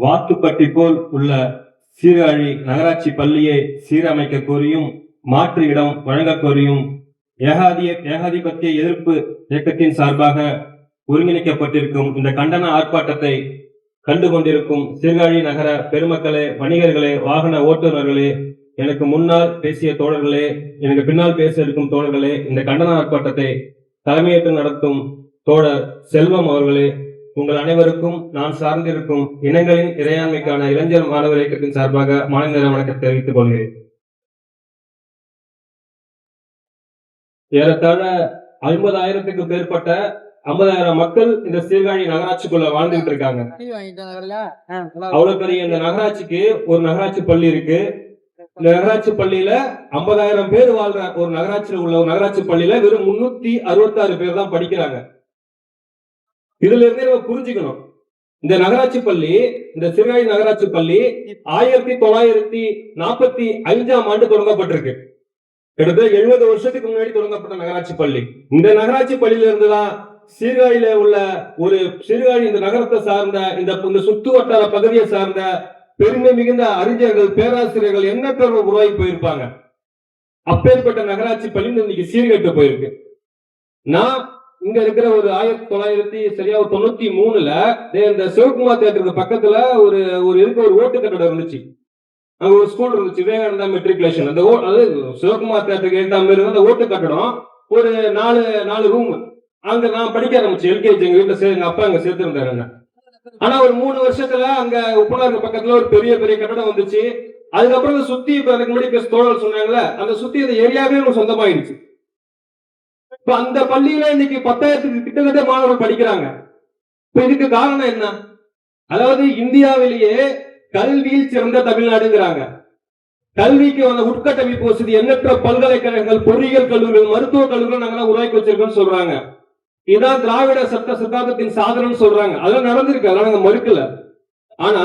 வாத்துப்பட்டி போல் உள்ள சீர்காழி நகராட்சி பள்ளியை சீரமைக்க கோரியும் மாற்று இடம் வழங்க கோரியும் ஏகாதிய ஏகாதிபத்திய எதிர்ப்பு இயக்கத்தின் சார்பாக ஒருங்கிணைக்கப்பட்டிருக்கும் இந்த கண்டன ஆர்ப்பாட்டத்தை கண்டு கொண்டிருக்கும் சீர்காழி நகர பெருமக்களே வணிகர்களே வாகன ஓட்டுநர்களே எனக்கு முன்னால் பேசிய தோழர்களே எனக்கு பின்னால் பேச இருக்கும் தோழர்களே இந்த கண்டன ஆர்ப்பாட்டத்தை தலைமையேற்று நடத்தும் தோழர் செல்வம் அவர்களே உங்கள் அனைவருக்கும் நான் சார்ந்திருக்கும் இனங்களின் இறையாண்மைக்கான இளைஞர் மாணவர் இயக்கத்தின் சார்பாக மாநில வணக்கத்தை தெரிவித்துக் கொள்கிறேன். ஏறத்தாழ ஐம்பதாயிரத்துக்கு மேற்பட்ட ஐம்பதாயிரம் மக்கள் இந்த சீர்காழி நகராட்சிக்குள்ள வாழ்ந்துட்டு இருக்காங்க. அவ்வளவு பெரிய இந்த நகராட்சிக்கு ஒரு நகராட்சி பள்ளி இருக்கு. இந்த நகராட்சி பள்ளியில ஐம்பதாயிரம் பேர் வாழ்ற ஒரு நகராட்சியில உள்ள ஒரு நகராட்சி பள்ளியில வெறும் முன்னூத்தி அறுபத்தாறு பேர் தான் படிக்கிறாங்க. இதுல இருந்தே நம்ம புரிஞ்சுக்கணும். இந்த நகராட்சி பள்ளி இந்த சிறுகாய் நகராட்சி பள்ளி ஆயிரத்தி தொள்ளாயிரத்தி நாற்பத்தி அஞ்சாம் ஆண்டு தொடங்கப்பட்டிருக்கு. கிட்டத்தட்ட எழுபது வருஷத்துக்கு முன்னாடி தொடங்கப்பட்ட நகராட்சி பள்ளி. இந்த நகராட்சி பள்ளியில இருந்துதான் சீர்காழியில உள்ள ஒரு சீர்காழி இந்த நகரத்தை சார்ந்த இந்த இந்த சுத்து வட்டார பகுதியை சார்ந்த பெருமை மிகுந்த அறிஞர்கள் பேராசிரியர்கள் எண்ணற்ற உருவாகி போயிருப்பாங்க. அப்பேற்பட்ட நகராட்சி பள்ளி இன்னைக்கு சீர்கெட்டு போயிருக்கு. நான் இங்க இருக்கிற ஒரு ஆயிரத்தி தொள்ளாயிரத்தி சரியா ஒரு தொண்ணூத்தி மூணுல இந்த சிவகுமார் தேட்டருக்கு பக்கத்துல ஒரு ஒரு இருக்க ஒரு ஓட்டு கட்டடம் இருந்துச்சு. அங்க ஒரு ஸ்கூல் இருந்துச்சு விவேகானந்தா மெட்ரிகுலேஷன் அந்த அது சிவகுமார் தேட்டருக்கு ஏற்ற மாதிரி அந்த ஓட்டு கட்டடம் ஒரு நாலு நாலு ரூம் அங்க நான் படிக்க ஆரம்பிச்சேன் எல்கேஜி எங்க வீட்டுல சே- எங்க அப்பா அங்க சேர்த்திருந்தாரு என்ன ஆனா ஒரு மூணு வருஷத்துல அங்க உப்புனாருக்கு பக்கத்துல ஒரு பெரிய பெரிய கட்டடம் வந்துச்சு. அதுக்கப்புறம் சுத்தி இப்ப அதுக்கு முன்னாடி பேச தோழர் சொன்னாங்கல்ல அந்த சுத்தி அந்த ஏரியாவே உங்களுக்கு சொந்தமாயிடுச்சு. இப்ப அந்த பள்ளியில இன்னைக்கு பத்தாயிரத்துக்கு கிட்டத்தட்ட மாணவர்கள் படிக்கிறாங்க. இப்ப இதுக்கு காரணம் என்ன? அதாவது இந்தியாவிலேயே கல்வியில் சிறந்த தமிழ்நாடுங்கிறாங்க. கல்விக்கு வந்த உட்கட்டமைப்பு வசதி எண்ணற்ற பல்கலைக்கழகங்கள் பொறியியல் கல்லூரிகள் மருத்துவ கல்லூரிகள் நாங்கெல்லாம் உருவாக்கி வச்சிருக்கோம்னு சொல்றாங்க. இதான் திராவிட சட்ட சித்தாந்தத்தின் சாதனம் சொல்றாங்க. அதெல்லாம் நடந்திருக்கு அதெல்லாம் நாங்க மறுக்கல. ஆனா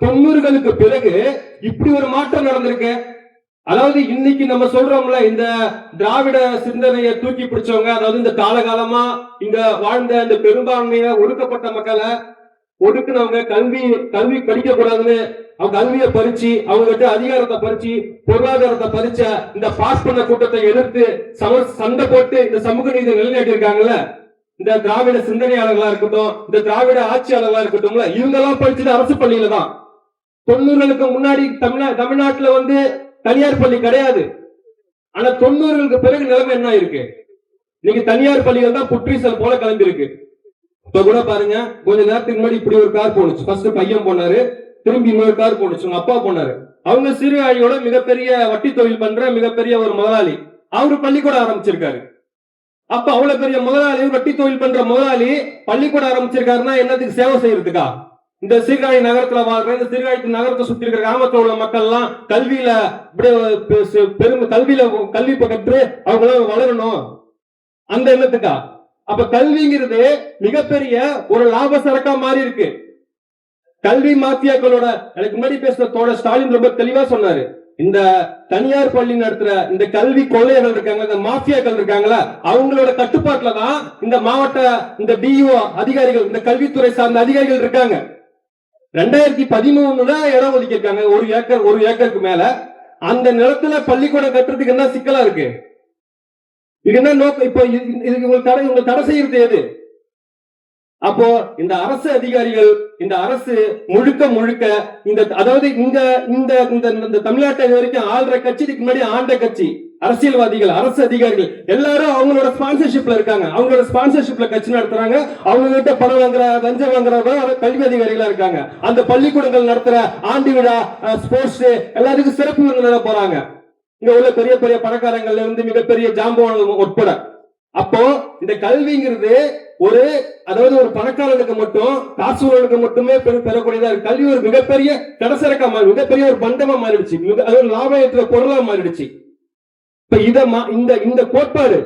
தொண்ணூறுகளுக்கு பிறகு இப்படி ஒரு மாற்றம் நடந்திருக்கு? அதாவது இன்னைக்கு நம்ம சொல்றோம்ல இந்த திராவிட சிந்தனையை தூக்கி பிடிச்சவங்க அதாவது இந்த காலகாலமா இங்க வாழ்ந்த இந்த பெரும்பான்மைய ஒடுக்கப்பட்ட மக்களை ஒடுக்குனவங்க கல்வி கல்வி படிக்க கூடாதுன்னு அவங்க கல்வியை பறிச்சு அவங்க கிட்ட அதிகாரத்தை பறிச்சு பொருளாதாரத்தை பறிச்ச இந்த பாஸ் பண்ண கூட்டத்தை எதிர்த்து சம சண்டை போட்டு இந்த சமூக நீதி நிலைநாட்டி இருக்காங்கல்ல இந்த திராவிட சிந்தனையாளர்களா இருக்கட்டும் இந்த திராவிட ஆட்சியாளர்களா இருக்கட்டும்ல இவங்க எல்லாம் படிச்சது அரசு பள்ளியில தான். தொண்ணூறுகளுக்கு முன்னாடி தமிழ்நா தமிழ்நாட்டுல வந்து தனியார் பள்ளி கிடையாது. ஆனா தொண்ணூறுகளுக்கு பிறகு நிலைமை என்ன இருக்கு? இன்னைக்கு தனியார் பள்ளிகள் தான் புற்றீசல் போல கிளம்பி இப்ப கூட பாருங்க கொஞ்ச நேரத்துக்கு முன்னாடி இப்படி ஒரு கார் போனுச்சு ஃபர்ஸ்ட் பையன் போனாரு திரும்பி இன்னொரு கார் போனுச்சு உங்க அப்பா போனாரு. அவங்க சிறுகாழியோட மிகப்பெரிய வட்டி தொழில் பண்ற மிகப்பெரிய ஒரு முதலாளி. அவரு பள்ளிக்கூடம் ஆரம்பிச்சிருக்காரு. அப்ப அவ்வளவு பெரிய முதலாளி வட்டி தொழில் பண்ற முதலாளி பள்ளிக்கூடம் ஆரம்பிச்சிருக்காருன்னா என்னத்துக்கு சேவை செய்யறதுக்கா? இந்த சீர்காழி நகரத்துல வாழ்ற இந்த சீர்காழி நகரத்தை சுத்தி இருக்கிற கிராமத்துல உள்ள மக்கள் எல்லாம் கல்வியில பெரும் கல்வியில கல்வி கற்று அவங்களாம் வளரணும். அந்த எண்ணத்துக்கா? அப்ப கல்விங்கிறது மிகப்பெரிய ஒரு லாப சரக்கா மாறி இருக்கு. கல்வி மாத்தியாக்களோட எனக்கு முன்னாடி பேசுற தோட ஸ்டாலின் ரொம்ப தெளிவா சொன்னாரு. இந்த தனியார் பள்ளி நடத்துற இந்த கல்வி கொள்ளையர்கள் இருக்காங்க இந்த மாஃபியாக்கள் இருக்காங்களா அவங்களோட கட்டுப்பாட்டுல தான் இந்த மாவட்ட இந்த டிஇஓ அதிகாரிகள் இந்த கல்வித்துறை சார்ந்த அதிகாரிகள் இருக்காங்க. ரெண்டாயிரத்தி பதிமூணுல இடம் ஒதுக்கியிருக்காங்க. ஒரு ஏக்கர் ஒரு ஏக்கருக்கு மேல. அந்த நிலத்துல பள்ளிக்கூடம் கட்டுறதுக்கு என்ன சிக்கலா இருக்கு? இது என்ன நோக்கம் இப்போ இது- இதுக்கு உங்களுக்கு தடை உங்களுக்கு தடை செய்யறது எது? அப்போ இந்த அரசு அதிகாரிகள் இந்த அரசு முழுக்க முழுக்க இந்த அதாவது இந்த இந்த இந்த இந்த தமிழ்நாட்டை வரைக்கும் ஆள்ற கட்சி இதுக்கு முன்னாடி ஆண்ட கட்சி. அரசியல்வாதிகள் அரசு அதிகாரிகள் எல்லாரும் அவங்களோட ஸ்பான்சர்ஷிப்ல இருக்காங்க. அவங்களோட ஸ்பான்சர்ஷிப்ல கட்சி நடத்துறாங்க. அவங்க கிட்ட பணம் வாங்குற லஞ்சம் வாங்குறவங்க கல்வி அதிகாரிகளா இருக்காங்க. அந்த பள்ளிக்கூடங்கள் நடத்துற ஆண்டு விழா ஸ்போர்ட்ஸ் எல்லாத்துக்கும் சிறப்பு விருந்தினர போறாங்க. இங்க உள்ள பெரிய பெரிய பணக்காரங்கள்ல இருந்து மிகப்பெரிய ஜாம்பவான்கள் உட்பட. அப்போ இந்த கல்விங்கிறது ஒரு அதாவது ஒரு பணக்காரனுக்கு மட்டும் காசு உள்ளவனுக்கு மட்டுமே பெறக்கூடியதா கல்வி ஒரு மிகப்பெரிய கடசரக்கா மாறி மிகப்பெரிய ஒரு பண்டமா மாறிடுச்சு. அது ஒரு லாபம் ஏற்ற பொருளா மாறிடுச்சு. இப்ப இத மா- இந்த இந்த கோட்பாடு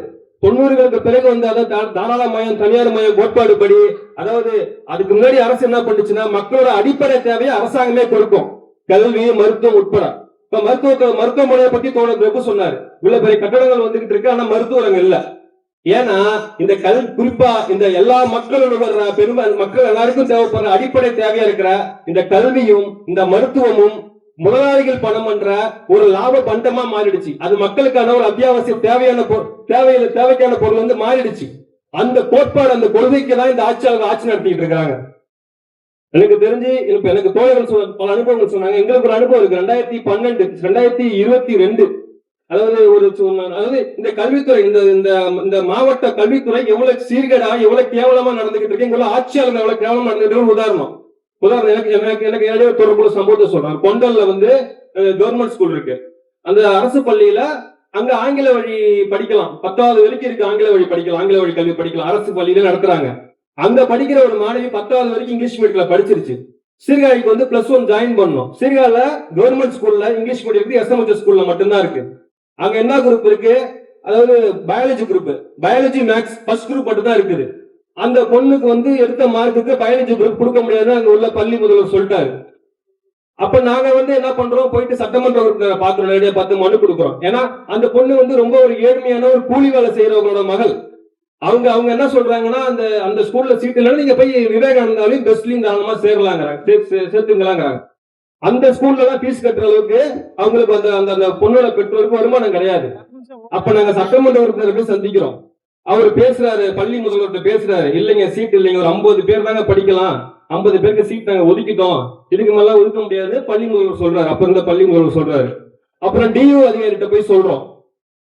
தொண்ணூறுகளுக்கு பிறகு வந்து அதாவது தா- தாராளமயம் தனியார் மயம் கோட்பாடு படி அதாவது அதுக்கு முன்னாடி அரசு என்ன பண்ணுச்சுன்னா மக்களோட அடிப்படை தேவையை அரசாங்கமே கொடுக்கும். கல்வி மருத்துவம் உட்பட. இப்ப மருத்துவ மருத்துவமனையை பத்தி தோழர் பிரபு சொன்னாரு. இவ்வளவு பெரிய கட்டடங்கள் வந்துகிட்டு இருக்கு ஆனா மருத்துவரங்க இல்ல. ஏன்னா இந்த கல் குறிப்பா இந்த எல்லா மக்களோட வர்ற பெருமை மக்கள் எல்லாருக்கும் தேவைப்படுற அடிப்படை தேவையா இருக்கிற இந்த கல்வியும் இந்த மருத்துவமும் முதலாளிகள் பணம் பண்ற ஒரு லாப பண்டமா மாறிடுச்சு. அது மக்களுக்கான ஒரு அத்தியாவசிய தேவையான பொ- தேவையில்ல தேவைக்கான பொருள் வந்து மாறிடுச்சு. அந்த கோட்பாடு அந்த கொள்கைக்கு தான் இந்த ஆட்சியாளர்கள் ஆட்சி நடத்திட்டு இருக்காங்க. எனக்கு தெரிஞ்சு இப்ப எனக்கு தோழர்கள் பல அனுபவங்கள் சொன்னாங்க. எங்களுக்கு ஒரு அனுபவம் இருக்கு. ரெண்டாயிரத்தி பன்னெண்டு ரெண்டாயிரத்தி இருபத்தி ரெண்டு. அதாவது ஒரு அதாவது இந்த கல்வித்துறை இந்த இந்த இந்த மாவட்ட கல்வித்துறை எவ்வளவு சீர்கேடா எவ்வளவு கேவலமா நடந்துகிட்டு இருக்கு. எவ்வளவு ஆட்சியாளர்கள் எவ்வளவு கேவலமா நடந்துகிட்டு உதாரணம். உதாரணம் எனக்கு எனக்கு எனக்கு இடையே தொடர்புள்ள சம்பவத்தை சொல்றேன் கொண்டல்ல வந்து கவர்மெண்ட் ஸ்கூல் இருக்கு. அந்த அரசு பள்ளியில அங்க ஆங்கில வழி படிக்கலாம். பத்தாவது வரைக்கும் இருக்கு ஆங்கில வழி படிக்கலாம். ஆங்கில வழி கல்வி படிக்கலாம். அரசு பள்ளியில நடத்துறாங்க. அங்க படிக்கிற ஒரு மாணவி பத்தாவது வரைக்கும் இங்கிலீஷ் மீடியத்துல படிச்சிருச்சு. சீர்காழிக்கு வந்து பிளஸ் ஒன் ஜாயின் பண்ணோம். சீர்காழில கவர்மெண்ட் ஸ்கூல்ல இங்கிலீஷ் மீடியம் இருக்கு எஸ்எம்ஹெச் ஸ்கூல்ல மட்டும்தான் இருக்கு. அங்க என்ன குரூப் இருக்கு? அதாவது biology group biology maths first group மட்டும் தான் இருக்குது. அந்த பொண்ணுக்கு வந்து எடுத்த மார்க்குக்கு பதினஞ்சு குரூப் கொடுக்க முடியாதுன்னு அங்க உள்ள பள்ளி முதல்வர் சொல்லிட்டாரு. அப்ப நாங்க வந்து என்ன பண்றோம்? போயிட்டு சட்டமன்ற உறுப்பினரை பாக்குறோம் நேரடியா பார்த்து மனு கொடுக்குறோம். ஏன்னா அந்த பொண்ணு வந்து ரொம்ப ஒரு ஏழ்மையான ஒரு கூலி வேலை செய்யறவங்களோட மகள். அவங்க அவங்க என்ன சொல்றாங்கன்னா அந்த அந்த ஸ்கூல்ல சீட் இல்லைன்னா நீங்க போய் விவேகானந்தாலையும் பெஸ்ட்லயும் தாராளமா சேரலாங்கிறாங்க. சே- சேர்த்துங்களாங்கிறாங்க அந்த ஸ்கூல்ல எல்லாம் ஃபீஸ் கட்டுற அளவுக்கு அவங்களுக்கு அந்த அந்த அந்த பொண்ணோட பெற்றோருக்கு வருமானம் கிடையாது. அப்ப நாங்க சட்டமன்ற உறுப்பினர்கள் சந்திக்கிறோம். அவர் பேசுறாரு பள்ளி முதல்வர்கிட்ட பேசுறாரு. இல்லைங்க சீட் இல்லைங்க. ஒரு 50 பேர் தாங்க படிக்கலாம். 50 பேருக்கு சீட் நாங்க ஒதுக்கிட்டோம். இதுக்கு மேல ஒதுக்க முடியாது. பள்ளி முதல்வர் சொல்றாரு. அப்ப இருந்த பள்ளி முதல்வர் சொல்றாரு. அப்புறம் டிஓ அதிகாரிகிட்ட போய் சொல்றோம்.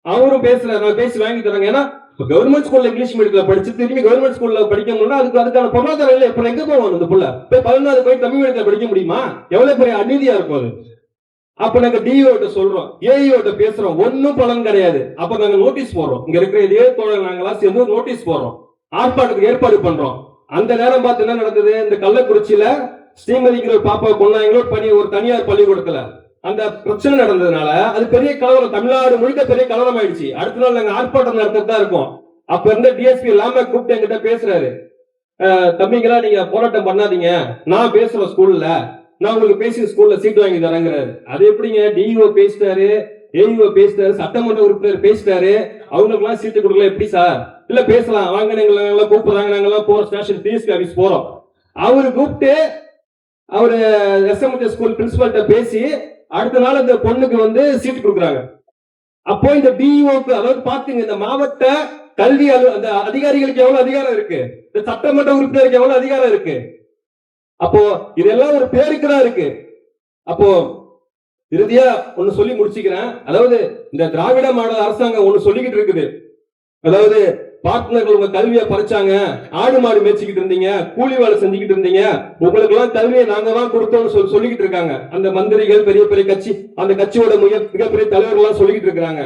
அவரும் பேசுறாரு. நான் பேசி வாங்கி தராங்க. ஏன்னா கவர்மெண்ட் ஸ்கூல்ல இங்கிலீஷ் மீடியத்துல படிச்சு திரும்பி கவர்மெண்ட் ஸ்கூல்ல படிக்கணும்னா அதுக்கு அதுக்கான பொருளாதாரம் இல்லை இப்ப எங்க போவான் அந்த புள்ள? போய் பதினாறு போய் தமிழ் மீடியத்துல படிக்க முடியுமா? எவ்வளவு பெரிய அநீதியா இருக்கும் அது? அப்ப நாங்க டிஓட்ட சொல்றோம் ஏஇஓட்ட பேசுறோம். ஒன்னும் பலன் கிடையாது. அப்ப நாங்க நோட்டீஸ் போடுறோம். இங்க இருக்கிற இதே தோழர் நாங்களாம் சேர்ந்து நோட்டீஸ் போடுறோம். ஆர்ப்பாட்டத்துக்கு ஏற்பாடு பண்றோம். அந்த நேரம் பார்த்து என்ன நடக்குது இந்த கள்ளக்குறிச்சியில ஸ்ரீமதிங்கிற ஒரு பாப்பா கொண்டாங்களோ பணி ஒரு தனியார் பள்ளிக்கூடத்துல அந்த பிரச்சனை நடந்ததுனால அது பெரிய கலவரம். தமிழ்நாடு முழுக்க பெரிய கலவரம் ஆயிடுச்சு அடுத்த நாள் நாங்க ஆர்ப்பாட்டம் நடத்திட்டு தான் இருக்கோம். அப்ப இருந்த டிஎஸ்பி லாம கூப்பிட்டு என்கிட்ட பேசுறாரு. தம்பிங்களா நீங்க போராட்டம் பண்ணாதீங்க. நான் பேசுறேன் ஸ்கூல்ல நான் உங்களுக்கு பேசி ஸ்கூல்ல சீட் வாங்கி தரேங்கிறாரு. அது எப்படிங்க? டிஇஓ பேசிட்டாரு ஏஇஓ பேசிட்டாரு சட்டமன்ற உறுப்பினர் பேசிட்டாரு. அவங்களுக்கு எல்லாம் சீட்டு கொடுக்கல. எப்படி சார்? இல்ல பேசலாம். வாங்க எங்களை கூப்பிடுறாங்க நாங்க எல்லாம் போற ஸ்டேஷன் டிஎஸ்பி ஆபீஸ் போறோம். அவரு கூப்பிட்டு அவரு எஸ்எம்ஹெச் ஸ்கூல் பிரின்சிபல்கிட்ட பேசி அடுத்த நாள் அந்த பொண்ணுக்கு வந்து சீட் கொடுக்குறாங்க. அப்போ இந்த டிஇஓக்கு அதாவது பாத்துங்க இந்த மாவட்ட கல்வி அலு- அந்த அதிகாரிகளுக்கு எவ்வளவு அதிகாரம் இருக்கு? இந்த சட்டமன்ற உறுப்பினருக்கு எவ்வளவு அதிகாரம் இருக்கு? அப்போ இதெல்லாம் ஒரு பேருக்கு தான் இருக்கு? அப்போ இறுதியா ஒண்ணு சொல்லி முடிச்சுக்கிறேன். அதாவது இந்த திராவிட மாடல் அரசாங்கம் ஒண்ணு சொல்லிக்கிட்டு இருக்குது. அதாவது பார்ட்னர்கள் உங்க கல்வியை பறிச்சாங்க ஆடு மாடு மேய்ச்சிக்கிட்டு இருந்தீங்க கூலி வேலை செஞ்சுக்கிட்டு இருந்தீங்க உங்களுக்கு எல்லாம் கல்வியை நாங்க தான் கொடுத்தோம்னு சொல்லி சொல்லிக்கிட்டு இருக்காங்க. அந்த மந்திரிகள் பெரிய பெரிய கட்சி அந்த கட்சியோட மிக மிகப்பெரிய தலைவர்கள் எல்லாம் சொல்லிக்கிட்டு இருக்காங்க.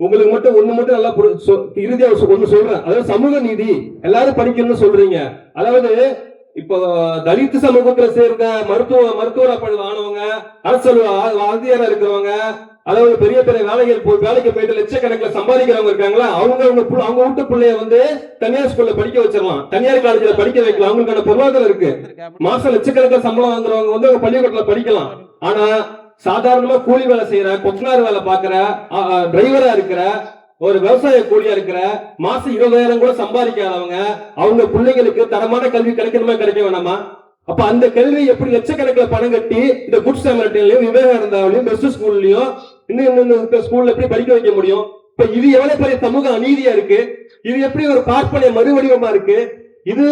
உங்களுக்கு மட்டும் ஒண்ணு மட்டும் நல்லா சொ- இறுதியா ஒண்ணு சொல்றேன். அதாவது சமூக நீதி எல்லாரும் படிக்கணும்னு சொல்றீங்க. அதாவது இப்போ தலித் சமூகத்துல சேர்ந்த மருத்துவ மருத்துவ ஆனவங்க அரசு வாதியாரா இருக்கிறவங்க அதாவது பெரிய பெரிய வேலைகள் போய் வேலைக்கு போயிட்டு லட்சக்கணக்கில் சம்பாதிக்கிறவங்க இருக்காங்களா அவங்க அவங்க அவங்க வீட்டு பிள்ளைய வந்து தனியார் ஸ்கூல்ல படிக்க வச்சிடலாம். தனியார் காலேஜ்ல படிக்க வைக்கலாம். அவங்களுக்கான பொருளாதாரம் இருக்கு. மாசம் லட்சக்கணக்கில் சம்பளம் வாங்குறவங்க வந்து அவங்க பள்ளிக்கூடத்துல படிக்கலாம். ஆனா சாதாரணமா கூலி வேலை செய்யற கொத்தனார் வேலை பாக்குற டிரைவரா இருக்கிற ஒரு விவசாய கூலியா இருக்கிற மாசம் இருபதாயிரம் கூட சம்பாதிக்காதவங்க அவங்க பிள்ளைங்களுக்கு தரமான கல்வி கிடைக்கணுமா கிடைக்க வேணாமா? அப்ப அந்த கல்வி எப்படி லட்சக்கணக்கில் பணம் கட்டி இந்த குட் சாமர்டின்லயும் விவேகானந்தாவிலையும் பெஸ்ட் ஸ்கூல்லயும் இன்னும் இன்னும் ஸ்கூல்ல எப்படி படிக்க வைக்க முடியும்? இப்ப இது எவ்வளவு பெரிய சமூக அநீதியா இருக்கு? இது எப்படி ஒரு பார்ப்பனை மறுவடிவமா இருக்கு? இது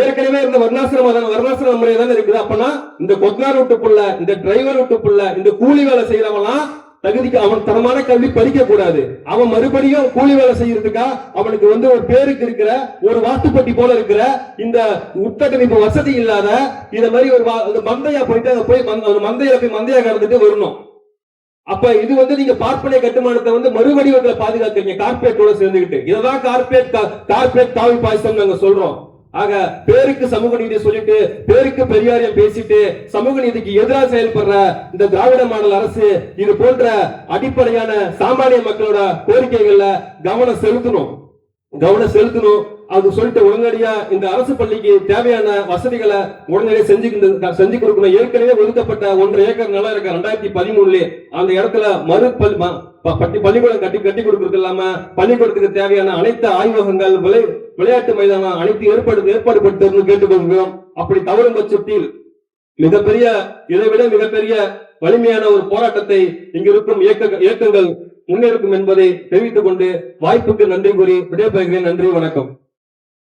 ஏற்கனவே இருந்த வர்ணாசிரம வர்ணாசிரம முறை தானே இருக்குது. அப்பனா இந்த கொத்னார் வீட்டுக்குள்ள புள்ள இந்த டிரைவர் வீட்டுக்குள்ள புள்ள இந்த கூலி வேலை செய்யறவன்லாம் தகுதிக்கு அவன் தரமான கல்வி படிக்க கூடாது அவன் மறுபடியும் கூலி வேலை செய்யறதுக்கா? அவனுக்கு வந்து ஒரு பேருக்கு இருக்கிற ஒரு வாத்துப்பட்டி போல இருக்கிற இந்த உத்தகணிப்பு வசதி இல்லாத இத மாதிரி ஒரு வா- மந்தையா போயிட்டு அங்க போய் ஒரு மந்தையில போய் மந்தையா கலந்துட்டு வரணும். அப்ப இது வந்து நீங்க பார்ப்பனை கட்டுமானத்தை வந்து மறுவடிவத்துல பாதுகாக்கிறீங்க. கார்பரேட்டோட சேர்ந்துகிட்டு. இததான் கார்பரேட் கார்பரேட் காவி பாயசம் நாங்க சொல்றோம். ஆக பேருக்கு சமூக நீதி சொல்லிட்டு பேருக்கு பெரியாரியம் பேசிட்டு சமூக நீதிக்கு எதிராக செயல்படுற இந்த திராவிட மாடல் அரசு இது போன்ற அடிப்படையான சாமானிய மக்களோட கோரிக்கைகள்ல கவனம் செலுத்தணும். கவனம் செலுத்தணும். அது சொல்லிட்டு உடனடியா இந்த அரசு பள்ளிக்கு தேவையான வசதிகளை உடனடியாக செஞ்சு செஞ்சு கொடுக்கணும். ஏற்கனவே ஒதுக்கப்பட்ட ஒன்றரை ஏக்கர் நிலம் இருக்க ரெண்டாயிரத்தி பதிமூணுல அந்த இடத்துல மறு பள்ளி பட்டி பள்ளிக்கூடம் கட்டி கட்டி கொடுக்கறது இல்லாம பள்ளிக்கூடத்துக்கு தேவையான அனைத்து ஆய்வகங்கள் விளை விளையாட்டு மைதானம் அனைத்து ஏற்பாடு ஏற்பாடு கேட்டுக்கொள்கிறோம். அப்படி தவறும் பட்சத்தில் மிகப்பெரிய இதைவிட மிகப்பெரிய வலிமையான ஒரு போராட்டத்தை இங்கிருக்கும் இயக்க இயக்கங்கள் முன்னேற்கும் என்பதை தெரிவித்துக் கொண்டு வாய்ப்புக்கு நன்றி கூறி விடைபெறுகிறேன். நன்றி வணக்கம்.